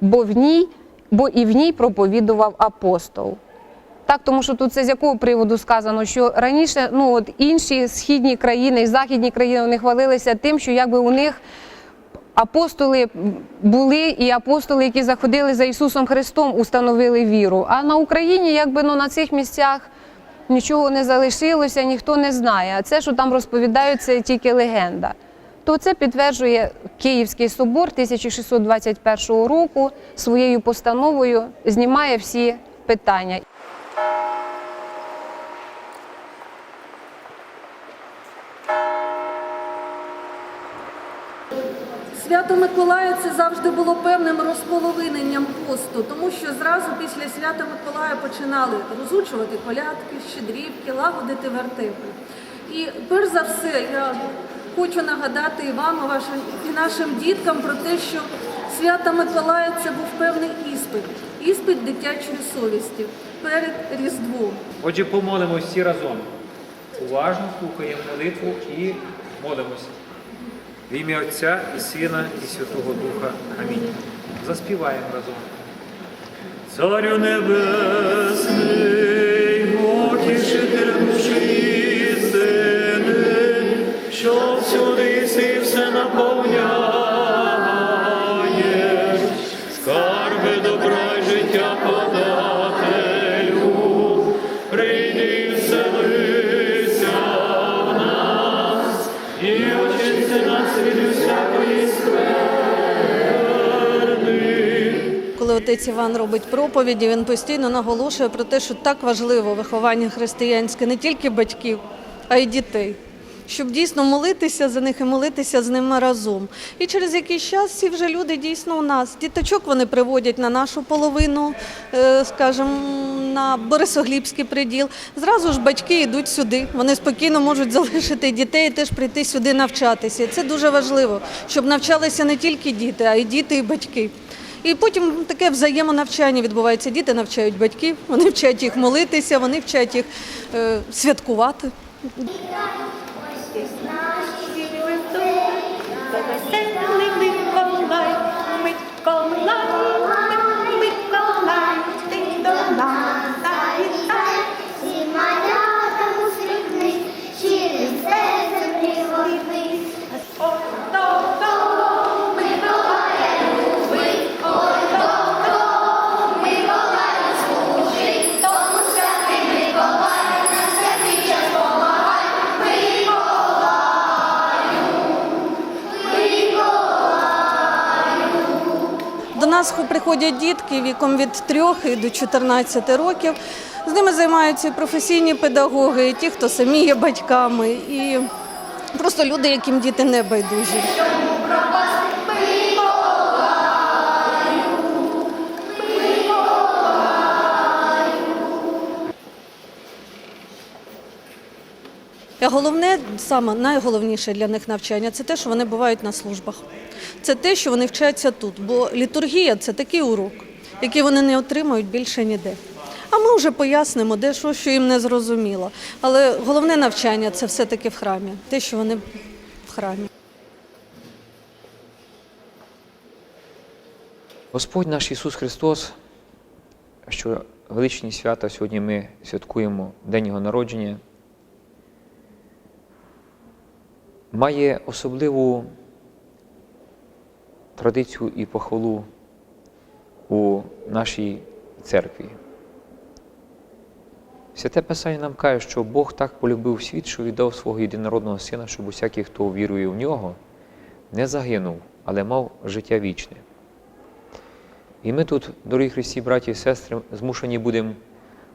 бо в ній, бо і в ній проповідував апостол. Так, тому що тут це з якого приводу сказано, що раніше ну, от інші східні країни і західні країни вони хвалилися тим, що якби у них апостоли були і апостоли, які заходили за Ісусом Христом, установили віру. А на Україні, якби ну, на цих місцях нічого не залишилося, ніхто не знає. А це, що там розповідають, це тільки легенда. То це підтверджує Київський собор 1621 року своєю постановою, знімає всі питання. Свято Миколая це завжди було певним розполовиненням посту, тому що зразу після свята Миколая починали розучувати колядки, щедрівки, лагодити вертепи. І перш за все, я хочу нагадати і вам, і вашим і нашим діткам про те, що свято Миколая це був певний іспит, іспит дитячої совісті перед Різдвом. Отже, помолимось всі разом. Уважно слухаємо молитву і молимося. В ім'я Отця і Сина, і Святого Духа. Амінь. Заспіваємо разом. Царю небесний, си все наповняєш, скарби добра й життя подателю, прийди вселися в нас, і очисти нас від усякої скверни. Коли отець Іван робить проповіді, він постійно наголошує про те, що так важливо виховання християнське не тільки батьків, а й дітей. Щоб дійсно молитися за них і молитися з ними разом. І через якийсь час ці вже люди дійсно у нас. Діточок вони приводять на нашу половину, е, скажімо, на Борисоглібський приділ. Зразу ж батьки йдуть сюди. Вони спокійно можуть залишити дітей і теж прийти сюди навчатися. Це дуже важливо, щоб навчалися не тільки діти, а й діти і батьки. І потім таке взаємонавчання відбувається. Діти навчають батьків, вони вчать їх молитися, вони вчать їх е, святкувати. Веселий Миколай, Миколай, нас приходять дітки віком від 3 до 14 років. З ними займаються і професійні педагоги, і ті, хто самі є батьками, і просто люди, яким діти не байдужі. Головне, саме найголовніше для них навчання це те, що вони бувають на службах. Це те, що вони вчаться тут. Бо літургія це такий урок, який вони не отримають більше ніде. А ми вже пояснимо, де що, що їм не зрозуміло. Але головне навчання це все-таки в храмі, те, що вони в храмі. Господь наш Ісус Христос, що величні свята сьогодні ми святкуємо День Його народження, має особливу традицію і похвалу у нашій церкві. Святе Писання нам каже, що Бог так полюбив світ, що віддав свого єдинородного сина, щоб усякий, хто вірує в нього, не загинув, але мав життя вічне. І ми тут, дорогі Христі, браті і сестри, змушені будемо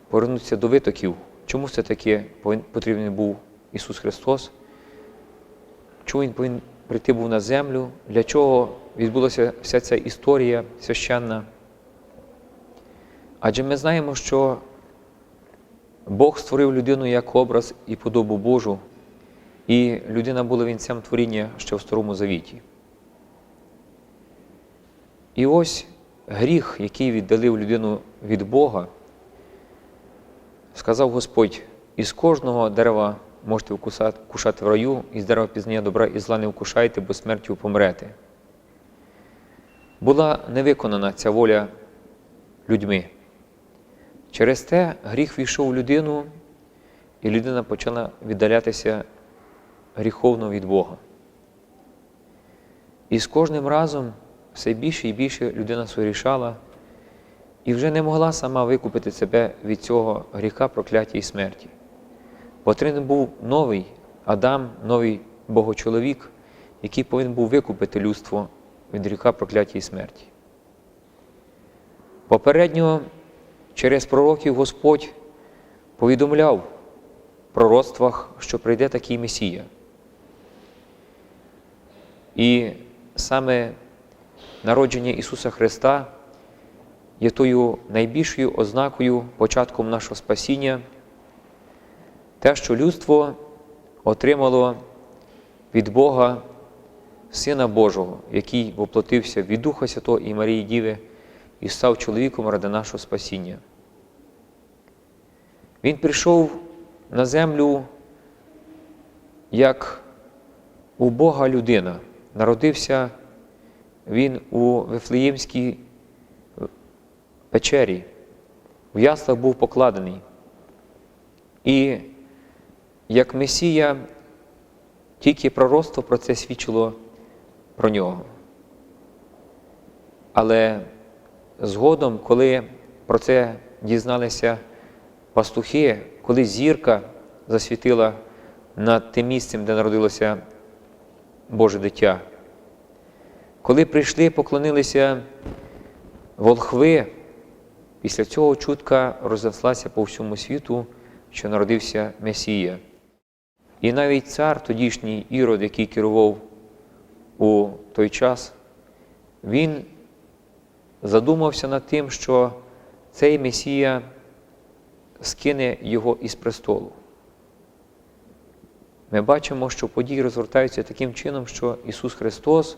повернутися до витоків, чому все таки потрібен був Ісус Христос, чому Він повинен прийти був на землю, для чого відбулася вся ця історія священна. Адже ми знаємо, що Бог створив людину як образ і подобу Божу, і людина була вінцем творіння ще в Старому Завіті. І ось гріх, який віддалив людину від Бога, сказав Господь: із кожного дерева можете вкусати, кушати в раю, із дерева пізнання добра і зла не вкушайте, бо смертю помрете. була не виконана ця воля людьми. Через те гріх війшов в людину, і людина почала віддалятися гріховно від Бога. І з кожним разом все більше і більше людина сорішала і вже не могла сама викупити себе від цього гріха, прокляття і смерті. Потрібен був новий Адам, новий Богочоловік, який повинен був викупити людство від гріха, прокляття і смерті. Попередньо через пророків Господь повідомляв в пророцтвах, що прийде такий Месія. І саме народження Ісуса Христа є тою найбільшою ознакою, початком нашого спасіння, те, що людство отримало від Бога Сина Божого, який воплотився від Духа Святого і Марії Діви і став чоловіком ради нашого спасіння. Він прийшов на землю як у Бога людина. Народився він у Вифлеємській печері, в яслах був покладений. І як Месія, тільки пророцтво про це свідчило про нього. Але згодом, коли про це дізналися пастухи, коли зірка засвітила над тим місцем, де народилося Боже дитя, коли прийшли, поклонилися волхви, після цього чутка рознеслася по всьому світу, що народився Месія. І навіть цар тодішній Ірод, який керував у той час, він задумався над тим, що цей Месія скине його із престолу. Ми бачимо, що події розгортаються таким чином, що Ісус Христос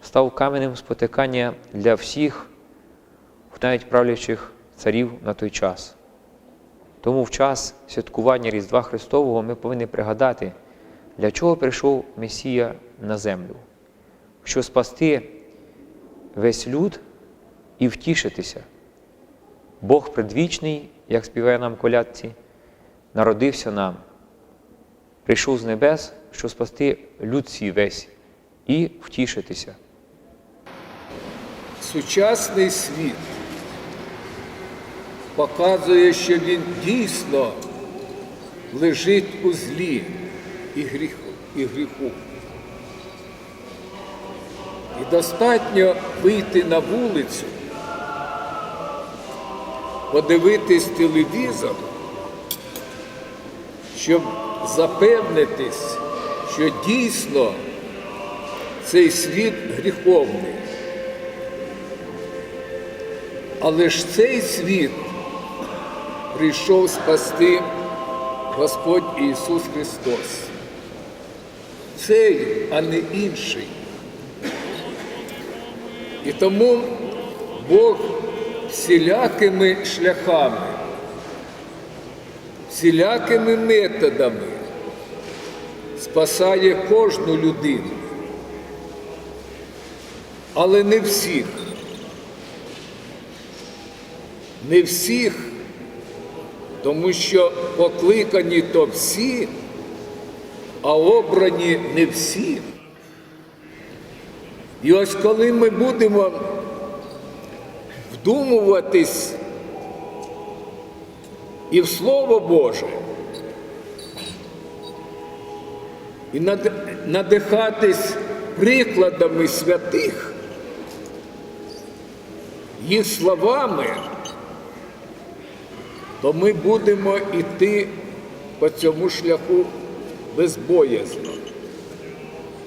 став каменем спотикання для всіх, навіть правлячих царів на той час. Тому в час святкування Різдва Христового ми повинні пригадати, для чого прийшов Месія на землю, щоб спасти весь люд і втішитися. Бог предвічний, як співає нам колядці, народився нам, прийшов з небес, щоб спасти люд свій весь і втішитися. Сучасний світ показує, що він дійсно лежить у злі і гріху. І гріху. І достатньо вийти на вулицю, подивитись телевізор, щоб запевнитись, що дійсно цей світ гріховний. Але ж цей світ прийшов спасти Господь Ісус Христос. Цей, а не інший. І тому Бог всілякими шляхами, всілякими методами спасає кожну людину, але не всіх. Не всіх, тому що покликані то всі, а обрані не всі. І ось коли ми будемо вдумуватись і в Слово Боже, і надихатись прикладами святих, їх словами, то ми будемо йти по цьому шляху безбоязно.